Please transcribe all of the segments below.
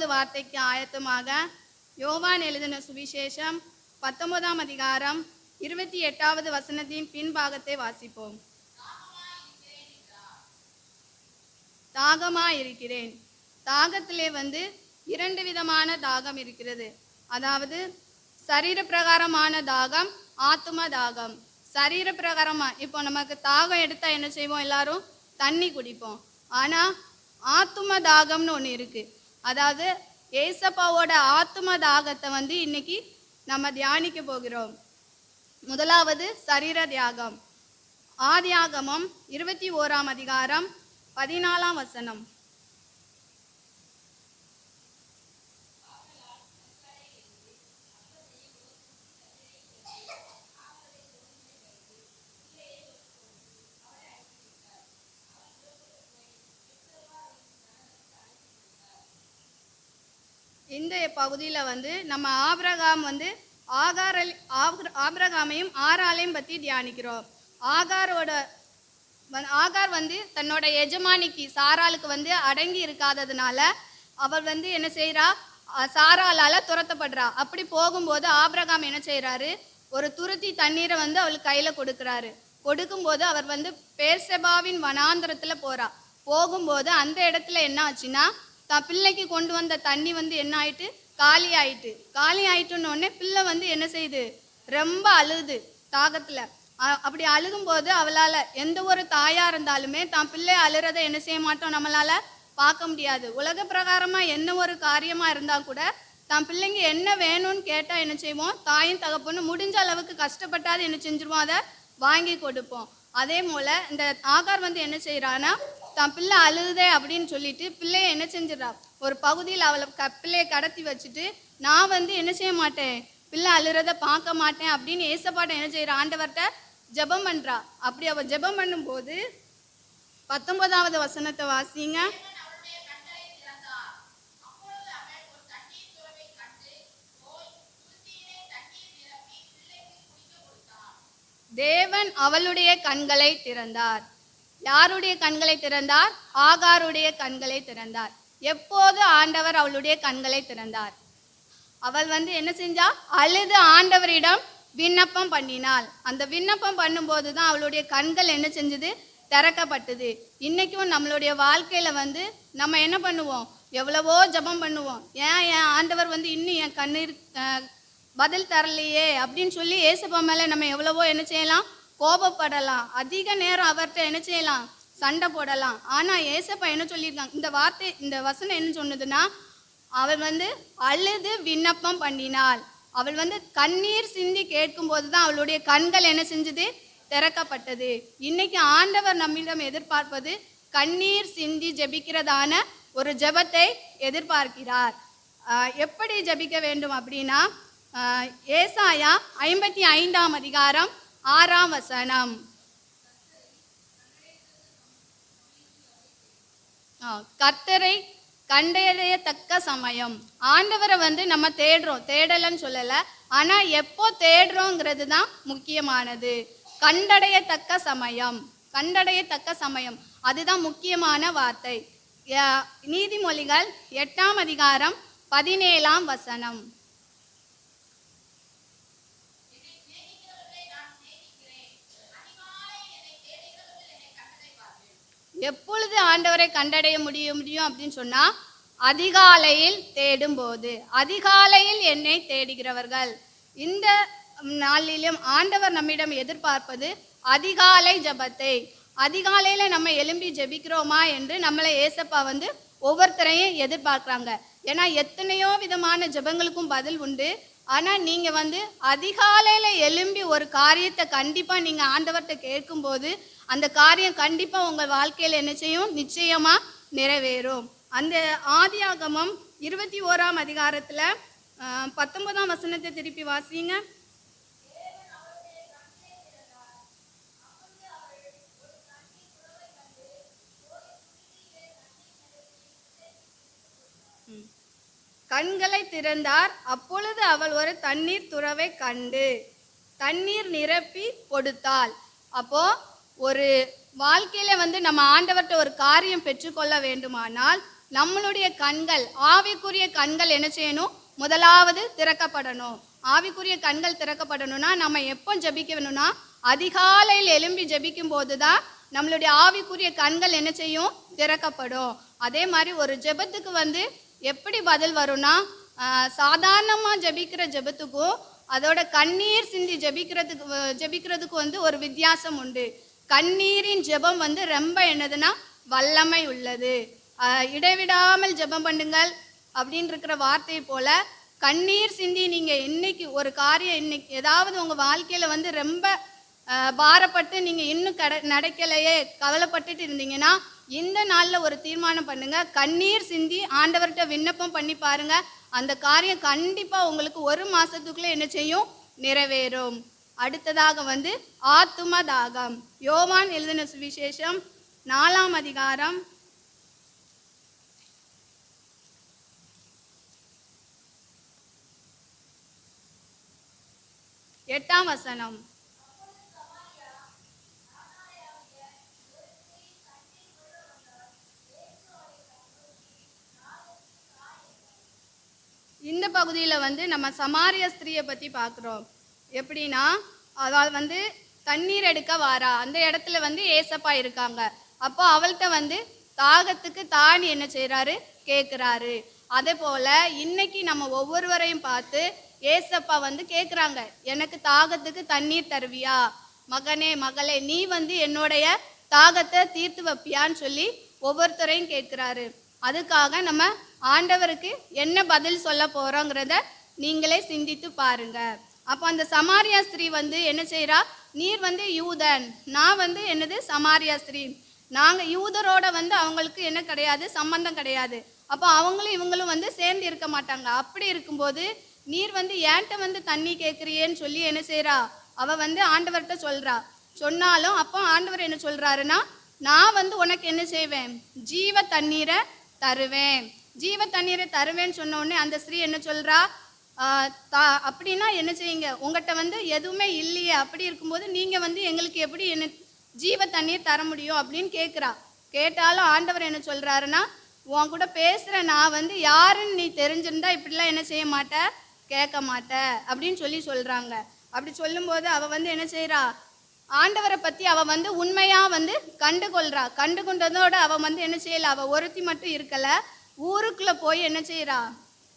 இரண்டாவது வார்த்தைக்கு ஆயத்தமாக யோவான் எழுதின சுவிசேஷம் பத்தொன்பதாம் அதிகாரம் இருபத்தி எட்டாவது வசனத்தின் பின்பாகத்தை வாசிப்போம். தாகமா இருக்கிறேன் தாகத்திலே வந்து இரண்டு விதமான தாகம் இருக்கிறது. அதாவது சரீர பிரகாரமான தாகம் ஆத்தும தாகம். சரீர பிரகாரமா இப்போ நமக்கு தாகம் எடுத்தா என்ன செய்வோம் எல்லாரும்? தண்ணி குடிப்போம். ஆனா ஆத்தும தாகம்னு ஒன்று இருக்கு. அதாவது ஏசப்பாவோட ஆத்தும தாகத்தை வந்து இன்னைக்கு நம்ம தியானிக்க போகிறோம். முதலாவது சரீர தியாகம். ஆதியாகமம் இருபத்தி ஓராம் அதிகாரம் பதினாலாம் வசனம். இந்த பகுதியில் வந்து நம்ம ஆபிரகாம் வந்து ஆகார ஆபிரகாமையும் ஆறாலையும் பற்றி தியானிக்கிறோம். ஆகாரோட ஆகார் வந்து தன்னோட எஜமானிக்கு சாராளுக்கு வந்து அடங்கி இருக்காததுனால அவர் வந்து என்ன செய்கிறா சாராளால் துரத்தப்படுறா. அப்படி போகும்போது ஆபிரகாம் என்ன செய்கிறாரு ஒரு துருத்தி தண்ணீரை வந்து அவளுக்கு கையில் கொடுக்குறாரு. கொடுக்கும்போது அவர் வந்து பேர்செபாவின் வனாந்திரத்தில் போகிறா போகும்போது அந்த இடத்துல என்ன ஆச்சுன்னா தான் பிள்ளைக்கு கொண்டு வந்த தண்ணி வந்து என்ன ஆயிட்டு? காலி ஆயிட்டு காலி ஆயிட்டுன்னொடனே பிள்ளை வந்து என்ன செய்யுது ரொம்ப அழுது தாகத்துல. அப்படி அழுகும்போது அவளால எந்த ஒரு தாயா இருந்தாலுமே தான் பிள்ளை அழுறதை என்ன செய்ய மாட்டோம் நம்மளால பார்க்க முடியாது. உலக பிரகாரமா என்ன ஒரு காரியமா இருந்தால் கூட தான் பிள்ளைங்க என்ன வேணும்னு கேட்டா என்ன செய்வோம்? தாயும் தகப்பன்னு முடிஞ்ச அளவுக்கு கஷ்டப்பட்டாது என்ன செஞ்சிருவோம்? அதை வாங்கி கொடுப்போம். அதே போல இந்த ஆகார் வந்து என்ன செய்யறான்னா தான் பிள்ளை அழுதுதே அப்படின்னு சொல்லிட்டு பிள்ளைய என்ன செஞ்சிடறா? ஒரு பகுதியில் அவளை க பிள்ளைய கடத்தி வச்சுட்டு நான் வந்து என்ன செய்ய மாட்டேன்? பிள்ளை அழுறத பார்க்க மாட்டேன் அப்படின்னு ஏசப்பாட்ட என்ன செய்யறா ஆண்டவர்கிட்ட ஜெபம் பண்றா. அப்படி அவ ஜெபம் பண்ணும்போது பத்தொன்பதாவது வசனத்தை வாசிங்க. தேவன் அவளுடைய கண்களை திறந்தார். யாருடைய கண்களை திறந்தார்? ஆகாருடைய கண்களை திறந்தார். எப்போது ஆண்டவர் அவளுடைய கண்களை திறந்தார்? அவள் வந்து என்ன செஞ்சா? அழுது ஆண்டவரிடம் விண்ணப்பம் பண்ணினாள். அந்த விண்ணப்பம் பண்ணும்போது தான் அவளுடைய கண்கள் என்ன செஞ்சது? திறக்கப்பட்டது. இன்னைக்கும் நம்மளுடைய வாழ்க்கையில வந்து நம்ம என்ன பண்ணுவோம்? எவ்வளவோ ஜெபம் பண்ணுவோம். ஏன் என் ஆண்டவர் வந்து இன்னும் என் கண்ணீர் பதில் தரலையே அப்படின்னு சொல்லி ஏசப்பா மேல நம்ம எவ்வளவோ என்ன செய்யலாம்? கோபப்படலாம். அதிக நேரம் அவர்கிட்ட என்ன செய்யலாம்? சண்டை போடலாம். ஆனால் ஏசப்பா என்ன சொல்லியிருக்காங்க? இந்த வார்த்தை இந்த வசனம் என்ன சொன்னதுன்னா அவள் வந்து அழுது விண்ணப்பம் பண்ணினாள். அவள் வந்து கண்ணீர் சிந்தி கேட்கும்போது தான் அவளுடைய கண்கள் என்ன செஞ்சது? திறக்கப்பட்டது. இன்னைக்கு ஆண்டவர் நம்மிடம் எதிர்பார்ப்பது கண்ணீர் சிந்தி ஜெபிக்கிறதான ஒரு ஜெபத்தை எதிர்பார்க்கிறார். எப்படி ஜெபிக்க வேண்டும் அப்படின்னா ஏசாயா ஐம்பத்தி ஐந்தாம் அதிகாரம் ஆறாம் வசனம். கர்த்தரை கண்டறியத்தக்க சமயம். ஆண்டவரை வந்து நம்ம தேடுறோம். தேடலன்னு சொல்லல. ஆனா எப்போ தேடுறோங்கிறது தான் முக்கியமானது. கண்டடையத்தக்க சமயம். கண்டடையத்தக்க சமயம். அதுதான் முக்கியமான வார்த்தை. யா- நீதிமொழிகள் எட்டாம் அதிகாரம் பதினேழாம் வசனம். எப்பொழுது ஆண்டவரை கண்டடைய முடிய முடியும் அப்படின்னு சொன்னா அதிகாலையில் தேடும்போது அதிகாலையில் என்னை தேடுகிறவர்கள். இந்த நாளிலும் ஆண்டவர் நம்மிடம் எதிர்பார்ப்பது அதிகாலை ஜெபத்தை. அதிகாலையில நம்ம எழும்பி ஜெபிக்கிறோமா என்று நம்மளை ஏசப்பா வந்து ஒவ்வொருத்தரையும் எதிர்பார்க்குறாங்க. ஏன்னா எத்தனையோ விதமான ஜெபங்களுக்கும் பதில் உண்டு. ஆனா நீங்க வந்து அதிகாலையில எழும்பி ஒரு காரியத்தை கண்டிப்பா நீங்க ஆண்டவர்கிட்ட கேட்கும்போது அந்த காரியம் கண்டிப்பா உங்க வாழ்க்கையில என்ன செய்யும்? நிச்சயமா நிறைவேறும். அந்த ஆதியாகமம் இருபத்தி ஓராம் அதிகாரத்துல ஆஹ், பத்தொன்பதாம் வசனத்தை திருப்பி வாசிங்க. கண்களை திறந்தார் அப்பொழுது அவள் ஒரு தண்ணீர் துறவை கண்டு தண்ணீர் நிரப்பி கொடுத்தாள். அப்போ ஒரு வாழ்க்கையில வந்து நம்ம ஆண்டவர்கிட்ட ஒரு காரியம் பெற்றுக்கொள்ள வேண்டுமானால் நம்மளுடைய கண்கள் ஆவிக்குரிய கண்கள் என்ன செய்யணும்? முதலாவது திறக்கப்படணும். ஆவிக்குரிய கண்கள் திறக்கப்படணும்னா நம்ம எப்போ ஜெபிக்க வேணும்னா அதிகாலையில் எழும்பி ஜபிக்கும் போது தான் நம்மளுடைய ஆவிக்குரிய கண்கள் என்ன செய்யும்? திறக்கப்படும். அதே மாதிரி ஒரு ஜெபத்துக்கு வந்து எப்படி பதில் வரும்னா சாதாரணமாக ஜெபிக்கிற ஜெபத்துக்கும் அதோட கண்ணீர் சிந்தி ஜெபிக்கிறதுக்கு ஜபிக்கிறதுக்கு வந்து ஒரு வித்தியாசம் உண்டு. கண்ணீரின் ஜெபம் வந்து ரொம்ப என்னதுன்னா வல்லமை உள்ளது. இடைவிடாமல் ஜெபம் பண்ணுங்கள் அப்படின்னு இருக்கிற வார்த்தை போல கண்ணீர் சிந்தி நீங்க இன்னைக்கு ஒரு காரியம் இன்னைக்கு ஏதாவது உங்க வாழ்க்கையில வந்து ரொம்ப பாரப்பட்டு நீங்க இன்னும் கட நடக்கலையே கவலைப்பட்டுட்டு இருந்தீங்கன்னா இந்த நாளில் ஒரு தீர்மானம் பண்ணுங்க. கண்ணீர் சிந்தி ஆண்டவர்கிட்ட விண்ணப்பம் பண்ணி பாருங்க. அந்த காரியம் கண்டிப்பாக உங்களுக்கு ஒரு மாசத்துக்குள்ள என்ன செய்யும்? நிறைவேறும். அடுத்ததாக வந்து ஆத்தும தாகம் யோவான் எழுதின சுவிசேஷம் நாலாம் அதிகாரம். எட்டாம் வசனம். இந்த பகுதியில் வந்து நம்ம சமாரிய ஸ்திரியை பற்றி பார்க்குறோம். எப்படின்னா அதாவது வந்து தண்ணீர் எடுக்க வாரா. அந்த இடத்துல வந்து ஏசப்பா இருக்காங்க. அப்போ அவள்கிட்ட வந்து தாகத்துக்கு தான் என்ன செய்கிறாரு கேட்குறாரு அதே போல் இன்னைக்கு நம்ம ஒவ்வொருவரையும் பார்த்து ஏசப்பா வந்து கேட்குறாங்க எனக்கு தாகத்துக்கு தண்ணீர் தருவியா? மகனே மகளே நீ வந்து என்னுடைய தாகத்தை தீர்த்து வைப்பியான்னு சொல்லி ஒவ்வொருத்தரையும் கேட்குறாரு அதுக்காக நம்ம ஆண்டவருக்கு என்ன பதில் சொல்ல போகிறோங்கிறத நீங்களே சிந்தித்து பாருங்கள் அப்போ அந்த சமாரியா ஸ்திரீ வந்து என்ன செய்கிறா நீர் வந்து யூதன் நான் வந்து என்னது? சமாரியா ஸ்திரீ. நாங்கள் யூதரோட வந்து அவங்களுக்கு என்ன கிடையாது? சம்பந்தம் கிடையாது. அப்போ அவங்களும் இவங்களும் வந்து சேர்ந்து இருக்க மாட்டாங்க. அப்படி இருக்கும்போது நீர் வந்து ஏன்ட்ட வந்து தண்ணி கேட்குறியேன்னு சொல்லி என்ன செய்கிறா அவ வந்து ஆண்டவர்கிட்ட சொல்கிறா சொன்னாலும் அப்போ ஆண்டவர் என்ன சொல்கிறாருன்னா நான் வந்து உனக்கு என்ன செய்வேன்? ஜீவ தண்ணீரை தருவேன். ஜீவ தண்ணீரை தருவேன்னு சொன்ன உடனே அந்த ஸ்ரீ என்ன சொல்கிறா அப்படின்னா என்ன செய்யுங்க? உங்கள்கிட்ட வந்து எதுவுமே இல்லையே அப்படி இருக்கும்போது நீங்கள் வந்து எங்களுக்கு எப்படி என்ன ஜீவ தண்ணீர் தர முடியும் அப்படின்னு கேட்குறா கேட்டாலும் ஆண்டவர் என்ன சொல்கிறாருன்னா உன் கூட பேசுகிற நான் வந்து யாருன்னு நீ தெரிஞ்சிருந்தா இப்படிலாம் என்ன செய்ய மாட்ட கேட்க மாட்ட அப்படின்னு சொல்லி சொல்கிறாங்க அப்படி சொல்லும்போது அவள் வந்து என்ன செய்கிறா ஆண்டவரை பற்றி அவள் வந்து உண்மையாக வந்து கண்டு கொள்றா கண்டு கொண்டதோட அவள் வந்து என்ன செய்யலை? அவள் ஒருத்தி மட்டும் இருக்கலை. ஊருக்குள்ளே போய் என்ன செய்கிறா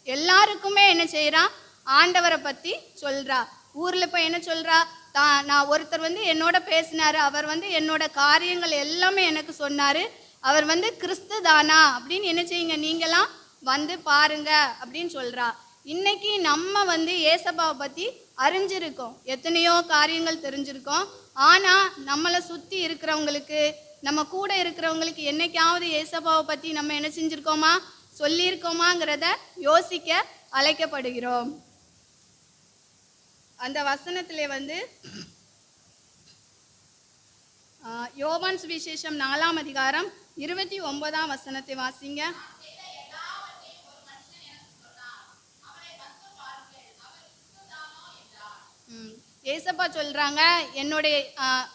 எல்லாருக்குமே என்ன செய்கிறான் ஆண்டவரை பற்றி சொல்கிறா ஊரில் போய் என்ன சொல்கிறா தான் நான் ஒருத்தர் வந்து என்னோட பேசினார். அவர் வந்து என்னோட காரியங்கள் எல்லாமே எனக்கு சொன்னார். அவர் வந்து கிறிஸ்து தானா? அப்படின்னு என்ன செய்யுங்க? நீங்களாம் வந்து பாருங்க அப்படின்னு சொல்கிறா இன்னைக்கு நம்ம வந்து ஏசப்பாவை பற்றி அறிஞ்சிருக்கோம். எத்தனையோ காரியங்கள் தெரிஞ்சிருக்கோம். ஆனால் நம்மளை சுற்றி இருக்கிறவங்களுக்கு நம்ம கூட இருக்கிறவங்களுக்கு என்னைக்காவது ஏசப்பாவை பற்றி நம்ம என்ன செஞ்சுருக்கோமா? சொல்லியிருக்கோமாங்கிறத யோசிக்க அழைக்கப்படுகிறோம். அந்த வசனத்தில் வந்து யோவான் சுவிசேஷம் நாலாம் அதிகாரம் இருபத்தி ஒன்பதாம் வசனத்தை வாசிங்க. ஏசப்பா சொல்றாங்க என்னுடைய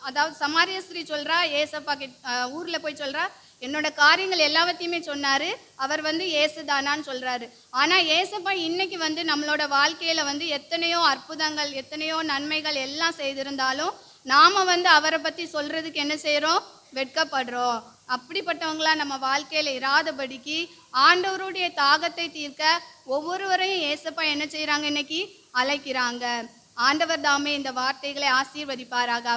அதாவது சமாரியஸ்ரீ சொல்றா ஏசப்பா கிட்ட ஊர்ல போய் சொல்றா என்னோட காரியங்கள் எல்லாவற்றையுமே சொன்னாரு. அவர் வந்து ஏசுதானான்னு சொல்றாரு. ஆனா ஏசப்பா இன்னைக்கு வந்து நம்மளோட வாழ்க்கையில வந்து எத்தனையோ அற்புதங்கள் எத்தனையோ நன்மைகள் எல்லாம் செய்திருந்தாலும் நாம வந்து அவரை பத்தி சொல்றதுக்கு என்ன செய்கிறோம் வெட்கப்படுறோம். அப்படிப்பட்டவங்களா நம்ம வாழ்க்கையில இராதபடிக்கு ஆண்டவருடைய தாகத்தை தீர்க்க ஒவ்வொருவரையும் ஏசப்பா என்ன செய்கிறாங்க இன்னைக்கு? அழைக்கிறாங்க. ஆண்டவர் தாமே இந்த வார்த்தைகளை ஆசீர்வதிப்பாராக.